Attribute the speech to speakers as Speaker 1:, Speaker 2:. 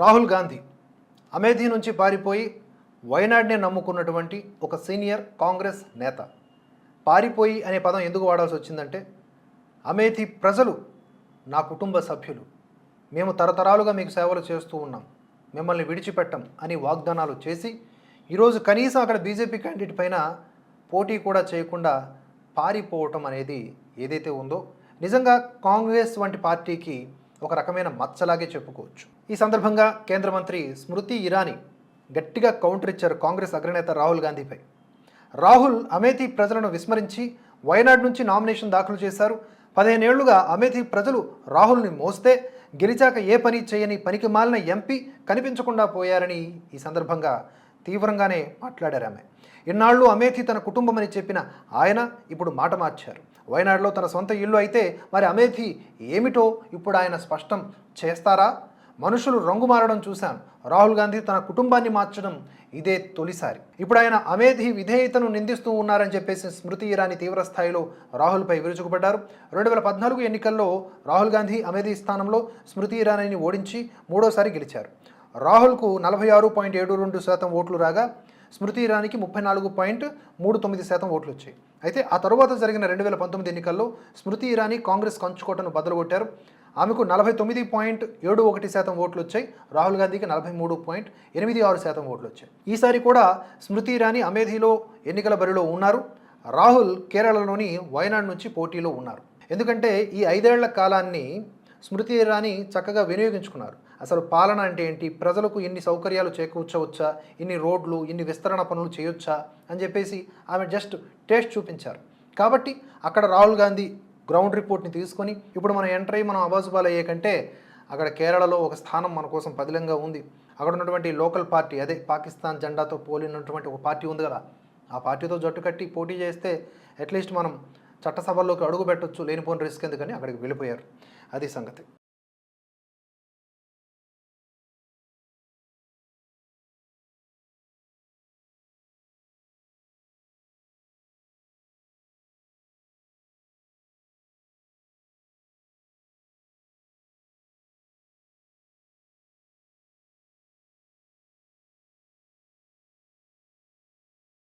Speaker 1: రాహుల్ గాంధీ అమేథీ నుంచి పారిపోయి వయనాడ్ని నమ్ముకున్నటువంటి ఒక సీనియర్ కాంగ్రెస్ నేత. పారిపోయి అనే పదం ఎందుకు వాడాల్సి వచ్చిందంటే అమేథీ ప్రజలు నా కుటుంబ సభ్యులు. మేము తరతరాలుగా మీకు సేవలు చేస్తూ ఉన్నాం. మిమ్మల్ని విడిచిపెట్టం అని వాగ్దానాలు చేసి ఈరోజు కనీసం అక్కడ బీజేపీ క్యాండిడేట్ పైన పోటీ కూడా చేయకుండా పారిపోవటం అనేది ఏదైతే ఉందో నిజంగా కాంగ్రెస్ వంటి పార్టీకి ఒక రకమైన మచ్చలాగే చెప్పుకోవచ్చు. ఈ సందర్భంగా కేంద్ర మంత్రి స్మృతి ఇరానీ గట్టిగా కౌంటర్ ఇచ్చారు కాంగ్రెస్ అగ్రనేత రాహుల్ గాంధీపై. రాహుల్ అమేథీ ప్రజలను విస్మరించి వయనాడ్ నుంచి నామినేషన్ దాఖలు చేశారు. పదిహేనేళ్ళుగా అమేథీ ప్రజలు రాహుల్ని మోస్తే గెలిచాక ఏ పని చేయని పనికి మాలిన ఎంపీ కనిపించకుండా పోయారని ఈ సందర్భంగా తీవ్రంగానే మాట్లాడారు ఆమె. ఇన్నాళ్ళు అమేథి తన కుటుంబం అని చెప్పిన ఆయన ఇప్పుడు మాట మార్చారు. వయనాడులో తన సొంత ఇల్లు అయితే మరి అమేథి ఏమిటో ఇప్పుడు ఆయన స్పష్టం చేస్తారా? మనుషులు రంగు మారడం చూశాను. రాహుల్ గాంధీ తన కుటుంబాన్ని మార్చడం ఇదే తొలిసారి. ఇప్పుడు ఆయన అమేధి విధేయతను నిందిస్తూ ఉన్నారని చెప్పేసి స్మృతి ఇరానీ తీవ్ర స్థాయిలో రాహుల్పై విరుచుకుపడ్డారు. రెండు వేల పద్నాలుగు ఎన్నికల్లో రాహుల్ గాంధీ అమేధి స్థానంలో స్మృతి ఇరానీని ఓడించి మూడోసారి గెలిచారు. రాహుల్కు నలభై ఆరు పాయింట్ ఏడు రెండు శాతం ఓట్లు రాగా స్మృతి ఇరానీకి ముప్పై నాలుగు పాయింట్ మూడు తొమ్మిది శాతం ఓట్లు వచ్చాయి. అయితే ఆ తరువాత జరిగిన రెండు వేల పంతొమ్మిది ఎన్నికల్లో స్మృతి ఇరానీ కాంగ్రెస్ కంచుకోటను బద్దలుగొట్టారు ఆమెకు నలభై తొమ్మిది పాయింట్ ఏడు ఒకటి శాతం ఓట్లు వచ్చాయి. రాహుల్ గాంధీకి నలభై మూడు పాయింట్ ఎనిమిది ఆరు శాతం ఓట్లు వచ్చాయి. ఈసారి కూడా స్మృతి ఇరానీ అమేధీలో ఎన్నికల బరిలో ఉన్నారు. రాహుల్ కేరళలోని వయనాడ్ నుంచి పోటీలో ఉన్నారు. ఎందుకంటే ఈ ఐదేళ్ళ కాలాన్ని స్మృతి ఇరానీ చక్కగా వినియోగించుకున్నారు. అసలు పాలన అంటే ఏంటి? ప్రజలకు ఎన్ని సౌకర్యాలు చేకూర్చవచ్చా? ఇన్ని రోడ్లు ఇన్ని విస్తరణ పనులు చేయొచ్చా? అని చెప్పేసి ఆమె జస్ట్ టేస్ట్ చూపించారు. కాబట్టి అక్కడ రాహుల్ గాంధీ గ్రౌండ్ రిపోర్ట్ని తీసుకొని ఇప్పుడు మనం ఎంటర్ అయ్యి మనం అబాజుబాల్ అయ్యే కంటే అక్కడ కేరళలో ఒక స్థానం మన కోసం పదిలంగా ఉంది. అక్కడ ఉన్నటువంటి లోకల్ పార్టీ అదే పాకిస్తాన్ జెండాతో పోలినటువంటి ఒక పార్టీ ఉంది కదా. ఆ పార్టీతో జట్టు కట్టి పోటీ చేస్తే అట్లీస్ట్ మనం చట్టసభల్లోకి అడుగు పెట్టొచ్చు లేనిపోని రిస్క్ ఎందుకని అక్కడికి వెళ్ళిపోయారు. అది సంగతి